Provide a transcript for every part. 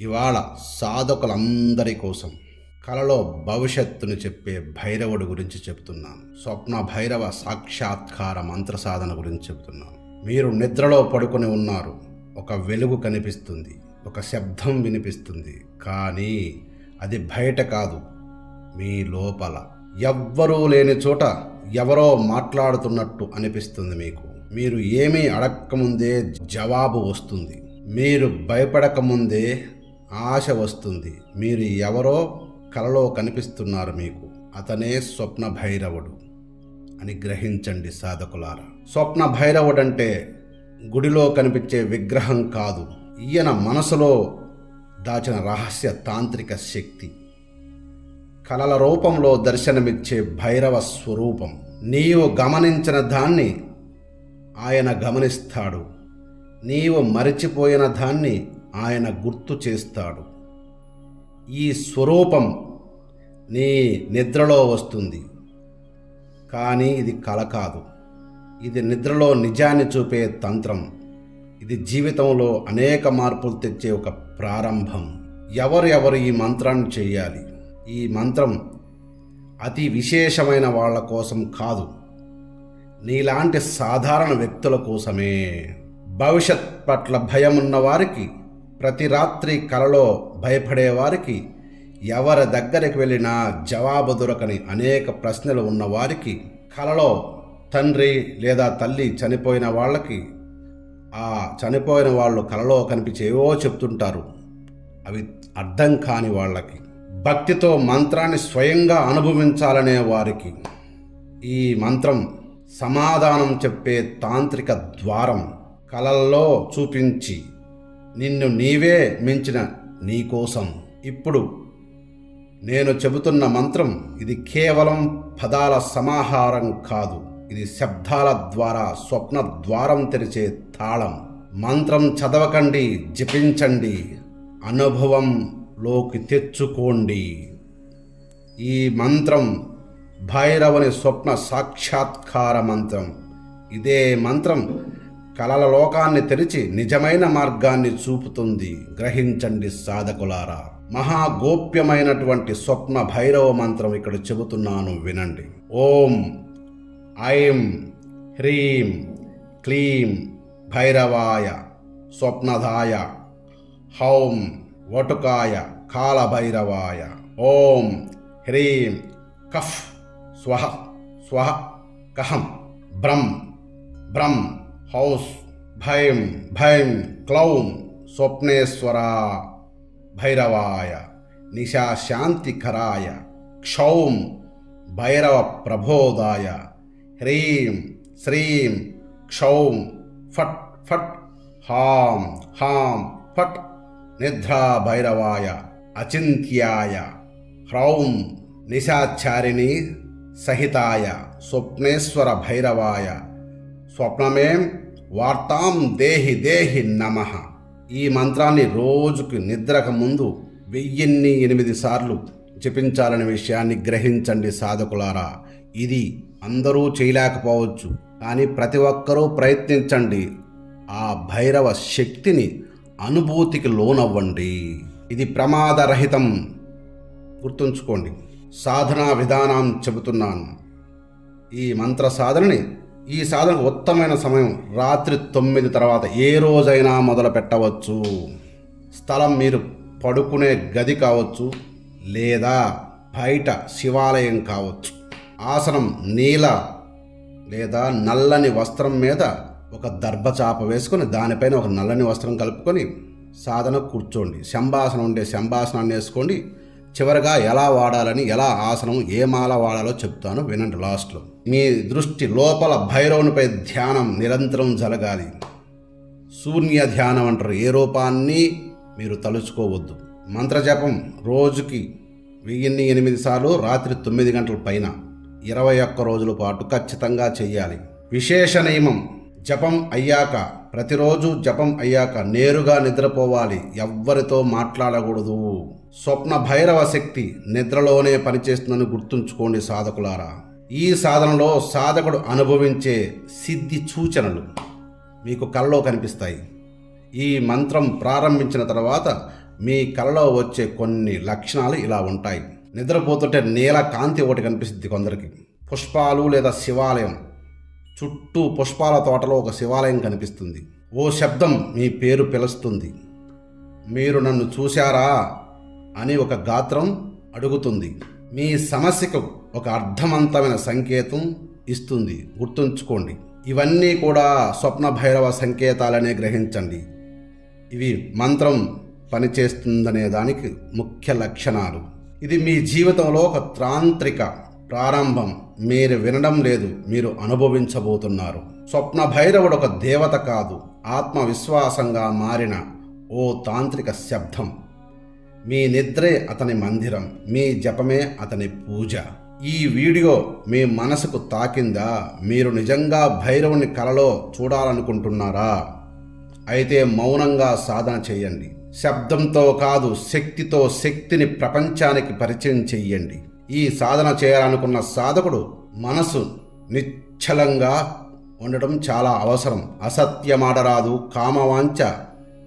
ఇవాళ సాధకులందరి కోసం కలలో భవిష్యత్తును చెప్పే భైరవుడి గురించి చెప్తున్నాను. స్వప్న భైరవ సాక్షాత్కార మంత్ర సాధన గురించి చెప్తున్నాను. మీరు నిద్రలో పడుకొని ఉన్నారు. ఒక వెలుగు కనిపిస్తుంది. ఒక శబ్దం వినిపిస్తుంది. కానీ అది బయట కాదు. మీ లోపల ఎవ్వరూ లేని చోట ఎవరో మాట్లాడుతున్నట్టు అనిపిస్తుంది మీకు. మీరు ఏమీ అడక్కముందే జవాబు వస్తుంది. మీరు భయపడకముందే ఆశ వస్తుంది. మీరు ఎవరో కలలో కనిపిస్తున్నారు మీకు. అతనే స్వప్న భైరవుడు అని గ్రహించండి సాధకులారా. స్వప్న భైరవుడంటే గుడిలో కనిపించే విగ్రహం కాదు. ఈయన మనసులో దాచిన రహస్య తాంత్రిక శక్తి. కలల రూపంలో దర్శనమిచ్చే భైరవ స్వరూపం. నీవు గమనించిన దాన్ని ఆయన గమనిస్తాడు. నీవు మరిచిపోయిన దాన్ని ఆయన గుర్తు చేస్తాడు. ఈ స్వరూపం నీ నిద్రలో వస్తుంది. కానీ ఇది కల కాదు. ఇది నిద్రలో నిజాన్ని చూపే తంత్రం. ఇది జీవితంలో అనేక మార్పులు తెచ్చే ఒక ప్రారంభం. ఎవరు ఎవరు ఈ మంత్రాన్ని చేయాలి? ఈ మంత్రం అతి విశేషమైన వాళ్ళ కోసం కాదు. నీలాంటి సాధారణ వ్యక్తుల కోసమే. భవిష్యత్ పట్ల భయం ఉన్న వారికి ప్రతి రాత్రి కలలో భయపడే వారికి ఎవరి దగ్గరికి వెళ్ళినా జవాబు దొరకని అనేక ప్రశ్నలు ఉన్నవారికి కలలో తండ్రి లేదా తల్లి చనిపోయిన వాళ్ళకి ఆ చనిపోయిన వాళ్ళు కలలో కనిపించేవో చెప్తుంటారు. అవి అర్థం కాని వాళ్ళకి. భక్తితో మంత్రాన్ని స్వయంగా అనుభవించాలనే వారికి ఈ మంత్రం సమాధానం చెప్పే తాంత్రిక ద్వారం కలల్లో చూపించి నిన్ను నీవే మించిన నీకోసం ఇప్పుడు నేను చెబుతున్న మంత్రం ఇది కేవలం పదాల సమాహారం కాదు. ఇది శబ్దాల ద్వారా స్వప్న ద్వారం తెరిచే తాళం. మంత్రం చదవకండి జపించండి అనుభవంలోకి తెచ్చుకోండి. ఈ మంత్రం భైరవుని స్వప్న సాక్షాత్కార మంత్రం. ఇదే మంత్రం కళల లోకాన్ని తెరిచి నిజమైన మార్గాన్ని చూపుతుంది. గ్రహించండి సాధకులారా. మహాగోప్యమైనటువంటి స్వప్న భైరవ మంత్రం ఇక్కడ చెబుతున్నాను వినండి. ఓం ఐం హ్రీం క్లీం భైరవాయ స్వప్నదాయ హౌం వటుకాయ కాలభైరవాయ ఓం హ్రీం కఫ్ స్వహ స్వహ కహం బ్రం బ్రం హౌస్ భైం భైం క్లౌం స్వప్నేశ్వర భైరవాయ నిశాశాంతికరాయ క్షౌం భైరవ ప్రబోధాయ హ్రీం శ్రీం క్షౌం ఫట్ ఫట్ హాం హాం ఫట్ నిద్రా భైరవాయ అచింత్యాయ హ్రౌం నిశాచారిణి సహితాయ స్వప్నేశ్వర భైరవాయ స్వప్నమేం వార్తాం దేహి దేహి నమ. ఈ మంత్రాన్ని రోజుకి నిద్రకు ముందు వెయ్యిన్ని ఎనిమిది సార్లు జపించాలనే విషయాన్ని గ్రహించండి సాధకులారా. ఇది అందరూ చేయలేకపోవచ్చు కానీ ప్రతి ఒక్కరూ ప్రయత్నించండి. ఆ భైరవ శక్తిని అనుభూతికి లోనవ్వండి. ఇది ప్రమాదరహితం. గుర్తుంచుకోండి. సాధనా విధానం చెబుతున్నాను. ఈ మంత్ర సాధనని ఈ సాధనకు ఉత్తమైన సమయం రాత్రి తొమ్మిది తర్వాత ఏ రోజైనా మొదలు పెట్టవచ్చు. స్థలం మీరు పడుకునే గది కావచ్చు లేదా బయట శివాలయం కావచ్చు. ఆసనం నీల లేదా నల్లని వస్త్రం మీద ఒక దర్భచాప వేసుకొని దానిపైన ఒక నల్లని వస్త్రం కలుపుకొని సాధన కూర్చోండి. శంభాసనం ఉండే శంభాసనాన్ని వేసుకోండి. చివరగా ఎలా వాడాలని ఎలా ఆసనం ఏ మాల వాడాలో చెప్తాను వినండి లాస్ట్లో. మీ దృష్టి లోపల భైరవునిపై ధ్యానం నిరంతరం జరగాలి. శూన్య ధ్యానం అంటారు. ఏ రూపాన్ని మీరు తలుచుకోవద్దు. మంత్రజపం రోజుకి వెయ్యిన్ని ఎనిమిది సార్లు రాత్రి తొమ్మిది గంటల పైన ఇరవై ఒక్క రోజుల పాటు ఖచ్చితంగా చేయాలి విశేష నియమం జపం అయ్యాక ప్రతిరోజు జపం అయ్యాక నేరుగా నిద్రపోవాలి. ఎవ్వరితో మాట్లాడకూడదు. స్వప్న భైరవ శక్తి నిద్రలోనే పనిచేస్తుందని గుర్తుంచుకోండి సాధకులారా. ఈ సాధనలో సాధకుడు అనుభవించే సిద్ధి సూచనలు మీకు కలలో కనిపిస్తాయి. ఈ మంత్రం ప్రారంభించిన తర్వాత మీ కలలో వచ్చే కొన్ని లక్షణాలు ఇలా ఉంటాయి. నిద్రపోతుంటే నీల కాంతి ఒకటి కనిపిస్తుంది కొందరికి. పుష్పాలు లేదా శివాలయం. చుట్టూ పుష్పాల తోటలో ఒక శివాలయం కనిపిస్తుంది. ఓ శబ్దం మీ పేరు పిలుస్తుంది. మీరు నన్ను చూశారా? అని ఒక గాత్రం అడుగుతుంది. మీ సమస్యకు ఒక అర్థవంతమైన సంకేతం ఇస్తుంది. గుర్తుంచుకోండి. ఇవన్నీ కూడా స్వప్న భైరవ సంకేతాలనే గ్రహించండి. ఇవి మంత్రం పనిచేస్తుందనే దానికి ముఖ్య లక్షణాలు. ఇది మీ జీవితంలో ఒక తాంత్రిక ప్రారంభం. మీరు వినడం లేదు. మీరు అనుభవించబోతున్నారు. స్వప్న భైరవుడు ఒక దేవత కాదు. ఆత్మవిశ్వాసంగా మారిన ఓ తాంత్రిక శబ్దం. మీ నిద్రే అతని మందిరం మీ జపమే అతని పూజ. ఈ వీడియో మీ మనసుకు తాకిందా? మీరు నిజంగా భైరవుని కలలో చూడాలనుకుంటున్నారా? అయితే మౌనంగా సాధన చేయండి. శబ్దంతో కాదు శక్తితో శక్తిని ప్రపంచానికి పరిచయం చెయ్యండి. ఈ సాధన చేయాలనుకున్న సాధకుడు మనసు నిశ్చలంగా ఉండటం చాలా అవసరం. అసత్యమాడరాదు కామవాంఛ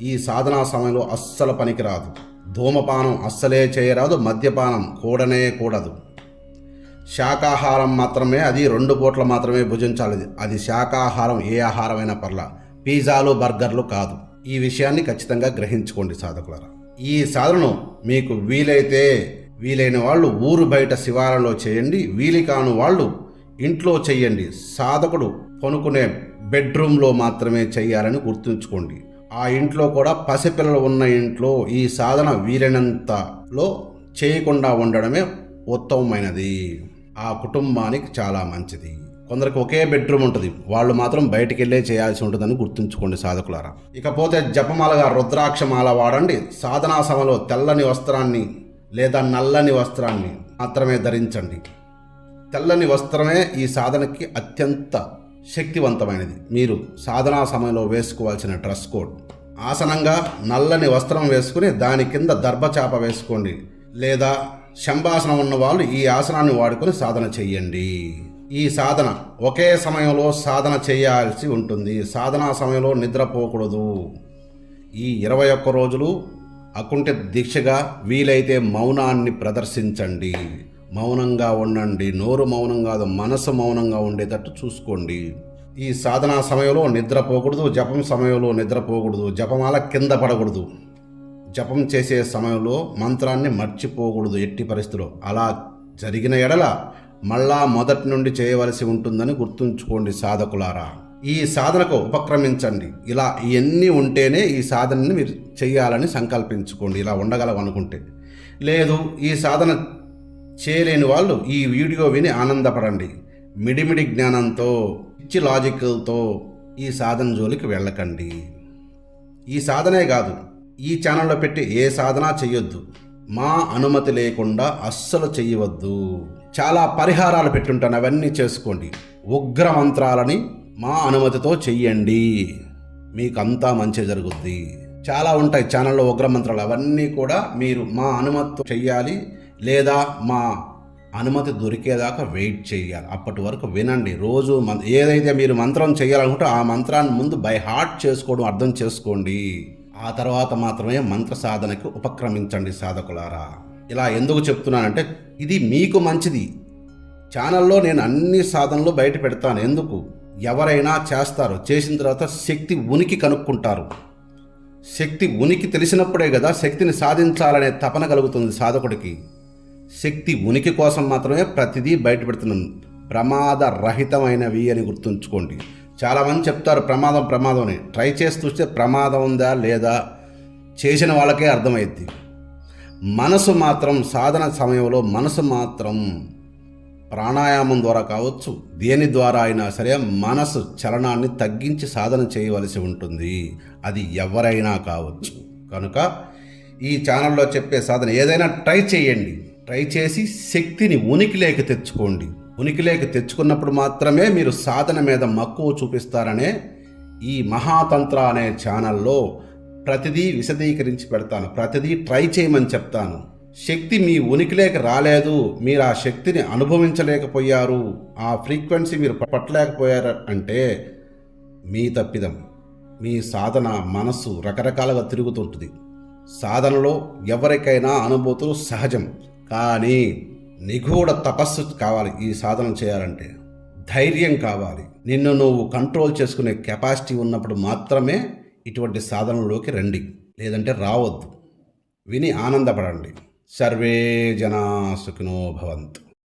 ఈ సాధనా సమయంలో అస్సలు పనికిరాదు. ధూమపానం అస్సలే చేయరాదు మద్యపానం కూడనే కూడదు. శాకాహారం మాత్రమే అది రెండు పూట్ల మాత్రమే భుజించాలి. అది శాకాహారం ఏ ఆహారమైనా పర్లా. పిజ్జాలు బర్గర్లు కాదు. ఈ విషయాన్ని ఖచ్చితంగా గ్రహించుకోండి సాధకులరా. ఈ సాధనను మీకు వీలైతే వీలైన వాళ్ళు ఊరు బయట శివాలయంలో చేయండి వీలు కాను వాళ్ళు ఇంట్లో చేయండి. సాధకుడు కొనుక్కునే బెడ్రూమ్లో మాత్రమే చేయాలని గుర్తుంచుకోండి. ఆ ఇంట్లో కూడా పసిపిల్లలు ఉన్న ఇంట్లో ఈ సాధన వీలైనంతలో చేయకుండా ఉండడమే ఉత్తమమైనది. ఆ కుటుంబానికి చాలా మంచిది. కొందరికి ఒకే బెడ్రూమ్ ఉంటుంది. వాళ్ళు మాత్రం బయటికి వెళ్ళే చేయాల్సి ఉంటుందని గుర్తుంచుకోండి సాధకులారా. ఇకపోతే జపమాలగా రుద్రాక్షమాల వాడండి. సాధనా సభలో తెల్లని వస్త్రాన్ని లేదా నల్లని వస్త్రాన్ని మాత్రమే ధరించండి. తెల్లని వస్త్రమే ఈ సాధనకి అత్యంత శక్తివంతమైనది. మీరు సాధనా సమయంలో వేసుకోవాల్సిన డ్రెస్ కోడ్. ఆసనంగా నల్లని వస్త్రం వేసుకుని దాని కింద దర్భచాప వేసుకోండి. లేదా శంభాసనం ఉన్న వాళ్ళు ఈ ఆసనాన్ని వాడుకొని సాధన చెయ్యండి. ఈ సాధన ఒకే సమయంలో సాధన చేయాల్సి ఉంటుంది. సాధనా సమయంలో నిద్రపోకూడదు ఈ ఇరవై ఒక్క రోజులు అకుంఠ దీక్షగా వీలైతే మౌనాన్ని ప్రదర్శించండి. మౌనంగా ఉండండి. నోరు మౌనం కాదు మనసు మౌనంగా ఉండేటట్టు చూసుకోండి. ఈ సాధనా సమయంలో నిద్రపోకూడదు జపం సమయంలో నిద్రపోకూడదు జపమాల కింద పడకూడదు. జపం చేసే సమయంలో మంత్రాన్ని మర్చిపోకూడదు ఎట్టి పరిస్థితిలో. అలా జరిగిన ఎడల మళ్ళా మొదటి నుండి చేయవలసి ఉంటుందని గుర్తుంచుకోండి సాధకులారా. ఈ సాధనకు ఉపక్రమించండి. ఇలా ఇవన్నీ ఉంటేనే ఈ సాధనని మీరు చేయాలని సంకల్పించుకోండి. ఇలా ఉండగలం అనుకుంటే లేదు ఈ సాధన చేయలేని వాళ్ళు ఈ వీడియో విని ఆనందపడండి. మిడిమిడి జ్ఞానంతో పిచ్చి లాజికల్తో ఈ సాధన జోలికి వెళ్ళకండి. ఈ సాధనే కాదు ఈ ఛానల్లో పెట్టి ఏ సాధన చెయ్యొద్దు. మా అనుమతి లేకుండా అస్సలు చెయ్యవద్దు. చాలా పరిహారాలు పెట్టుంటాను అవన్నీ చేసుకోండి. ఉగ్ర మంత్రాలని మా అనుమతితో చెయ్యండి. మీకు అంతా మంచి జరుగుద్ది. చాలా ఉంటాయి ఛానల్లో ఉగ్ర మంత్రాలు అవన్నీ కూడా మీరు మా అనుమతితో చెయ్యాలి. లేదా మా అనుమతి దొరికేదాకా వెయిట్ చేయాలి. అప్పటి వరకు వినండి. రోజు మం- ఏదైతే మీరు మంత్రం చేయాలనుకుంటే ఆ మంత్రాన్ని ముందు బై హార్ట్ చేసుకోవడం అర్థం చేసుకోండి. ఆ తర్వాత మాత్రమే మంత్ర సాధనకు ఉపక్రమించండి సాధకులారా. ఇలా ఎందుకు చెప్తున్నానంటే ఇది మీకు మంచిది. ఛానల్లో నేను అన్ని సాధనలు బయట పెడతాను. ఎందుకు? ఎవరైనా చేస్తారు. చేసిన తర్వాత శక్తి ఉనికి కనుక్కుంటారు. శక్తి ఉనికి తెలిసినప్పుడే కదా శక్తిని సాధించాలనే తపన కలుగుతుంది సాధకుడికి. శక్తి ఉనికి కోసం మాత్రమే ప్రతిదీ బయటపెడుతున్నాం. ప్రమాద రహితమైనవి అని గుర్తుంచుకోండి. చాలామంది చెప్తారు ప్రమాదం ప్రమాదం అని. ట్రై చేసి చూస్తే ప్రమాదం ఉందా లేదా? చేసిన వాళ్ళకే అర్థమైద్ది. మనసు మాత్రం సాధన సమయంలో మనసు మాత్రం ప్రాణాయామం ద్వారా కావచ్చు దేని ద్వారా అయినా సరే మనసు చలనాన్ని తగ్గించి సాధన చేయవలసి ఉంటుంది. అది ఎవరైనా కావచ్చు. కనుక ఈ ఛానల్లో చెప్పే సాధన ఏదైనా ట్రై చేయండి. ట్రై చేసి శక్తిని ఉనికిలోకి తెచ్చుకోండి. ఉనికిలోకి తెచ్చుకున్నప్పుడు మాత్రమే మీరు సాధన మీద మక్కువ చూపిస్తారనే ఈ మహాతంత్ర అనే ఛానల్లో ప్రతిదీ విశదీకరించి పెడతాను. ప్రతిదీ ట్రై చేయమని చెప్తాను. శక్తి మీ ఉనికిలేక రాలేదు. మీరు ఆ శక్తిని అనుభవించలేకపోయారు. ఆ ఫ్రీక్వెన్సీ మీరు పట్టలేకపోయారు అంటే మీ తప్పిదం. మీ సాధన మనస్సు రకరకాలుగా తిరుగుతుంటుంది. సాధనలో ఎవరికైనా అనుభూతులు సహజం. కానీ నిగూఢ తపస్సు కావాలి ఈ సాధన చేయాలంటే. ధైర్యం కావాలి. నిన్ను నువ్వు కంట్రోల్ చేసుకునే కెపాసిటీ ఉన్నప్పుడు మాత్రమే ఇటువంటి సాధనలోకి రండి. లేదంటే రావద్దు. విని ఆనందపడండి. సర్వే జనా సుఖినో భవంతు.